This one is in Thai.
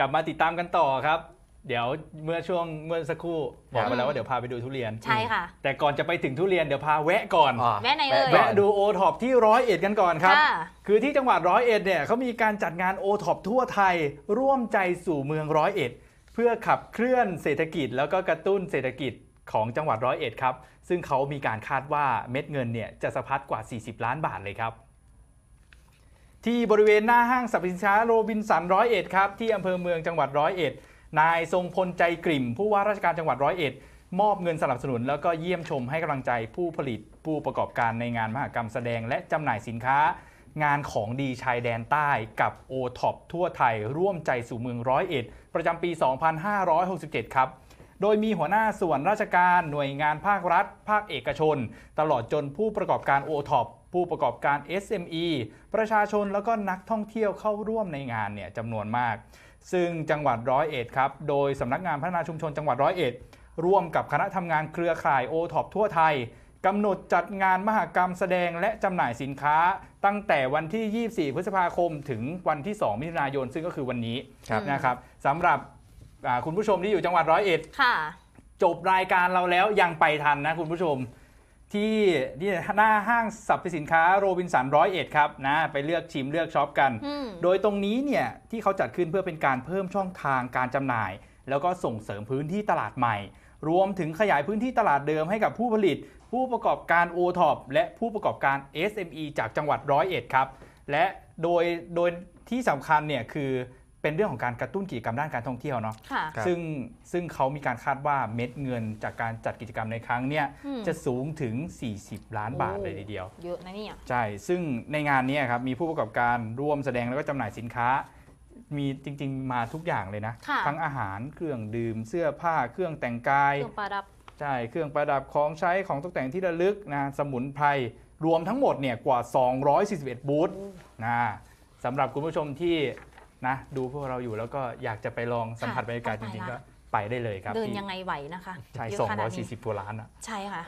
กลับมาติดตามกันต่อครับ เดี๋ยวเมื่อช่วงเมื่อสักครู่บอกไปแล้วว่าเดี๋ยวพาไปดูทุเรียน ใช่ค่ะ แต่ก่อนจะไปถึงทุเรียนเดี๋ยวพาแวะก่อน อ่าแวะไหนเอ่ย แวะดูโอท็อปที่ร้อยเอ็ดกันก่อนครับ ค่ะ คือที่จังหวัดร้อยเอ็ดเนี่ยเขามีการจัดงานโอท็อปทั่วไทย ร่วมใจสู่เมืองร้อยเอ็ดเพื่อขับเคลื่อนเศรษฐกิจ แล้วก็กระตุ้นเศรษฐกิจของจังหวัดร้อยเอ็ดครับ ซึ่งเขามีการคาดว่าเม็ดเงินเนี่ยจะสะพัดกว่า 40 ล้านบาทเลยครับ ที่บริเวณหน้าห้างสรรพสินค้าโรบินสันร้อยเอ็ดครับที่อำเภอเมืองจังหวัดร้อยเอ็ดนายทรงพลใจกลิ่ม ผู้ว่าราชการจังหวัดร้อยเอ็ดมอบเงินสนับสนุน แล้วก็เยี่ยมชมให้กำลังใจผู้ผลิตผู้ประกอบการในงานมหกรรมแสดงและจำหน่ายสินค้า งานของดีชายแดนใต้กับโอท็อปทั่วไทย ร่วมใจสู่เมืองร้อยเอ็ดประจำปี 2567 ครับ โดยมีหัวหน้าส่วนราชการหน่วยงานภาครัฐ ภาคเอกชน ตลอดจนผู้ประกอบการ o t o p ผู้ประกอบการ SME ประชาชนแล้วก็นักท่องเที่ยวเข้าร่วมในงานเนี่ยจำนวนมาก ซึ่งจังหวัดร้อยเอ็ดครับ โดยสำนักงานพัฒนาชุมชนจังหวัดร้อยเอ็ดร่วมกับคณะทำงานเครือข่าย o t o p ทั่วไทยกำหนดจัดงานมหกรรมแสดงและจำหน่ายสินค้า ตั้งแต่วันที่ 24 พฤษภาคม ถึงวันที่ 2 มิถุนายน ซึ่งก็คือวันนี้ครับนะครับสำหรับอ่า คุณผู้ชมที่อยู่จังหวัดร้อยเอ็ดค่ะจบรายการเราแล้วยังไปทันนะคุณผู้ชมที่ที่หน้าห้างสรรพสินค้าโรบินสันร้อยเอ็ดครับนะไปเลือกชิมเลือกช็อปกันอืมโดยตรงนี้เนี่ยที่เขาจัดขึ้นเพื่อเป็นการเพิ่มช่องทางการจำหน่าย แล้วก็ส่งเสริมพื้นที่ตลาดใหม่ รวมถึงขยายพื้นที่ตลาดเดิมให้กับผู้ผลิต ผู้ประกอบการ o t o p และผู้ประกอบการ SME จากจังหวัดร้อยเอ็ดครับ และโดยโดยที่สำคัญเนี่ยคือ เป็นเรื่องของการกระตุ้นกิจกรรมด้านการท่องเที่ยวเนาะค่ะครับซึ่งซึ่งเขามีการคาดว่าเม็ดเงินจากการจัดกิจกรรมในครั้งเนี้ยอืม จะสูงถึง 40 ล้านบาทโอ้เลยทีเดียว เยอะนะเนี่ย ใช่ ซึ่งในงานเนี้ยครับมีผู้ประกอบการร่วมแสดงแล้วก็จำหน่ายสินค้า มีจริง ๆ มาทุกอย่างเลยนะ ค่ะ ทั้งอาหารเครื่องดื่ม เสื้อผ้าเครื่องแต่งกาย เครื่องประดับ ใช่ เครื่องประดับของใช้ของตกแต่งที่ระลึกนะสมุนไพรรวมทั้งหมดเนี่ยกว่า 241 บูธนะสำหรับคุณผู้ชมที่ นะดูพวกเราอยู่แล้วก็อยากจะไปลองสัมผัสบรรยากาศจไปริงละๆก็ไปได้เลยครับเดินที่ยังไงไหวนะคะใช่เยอะขนาดนี้240กว่าล้านอะ ใช่ค่ะ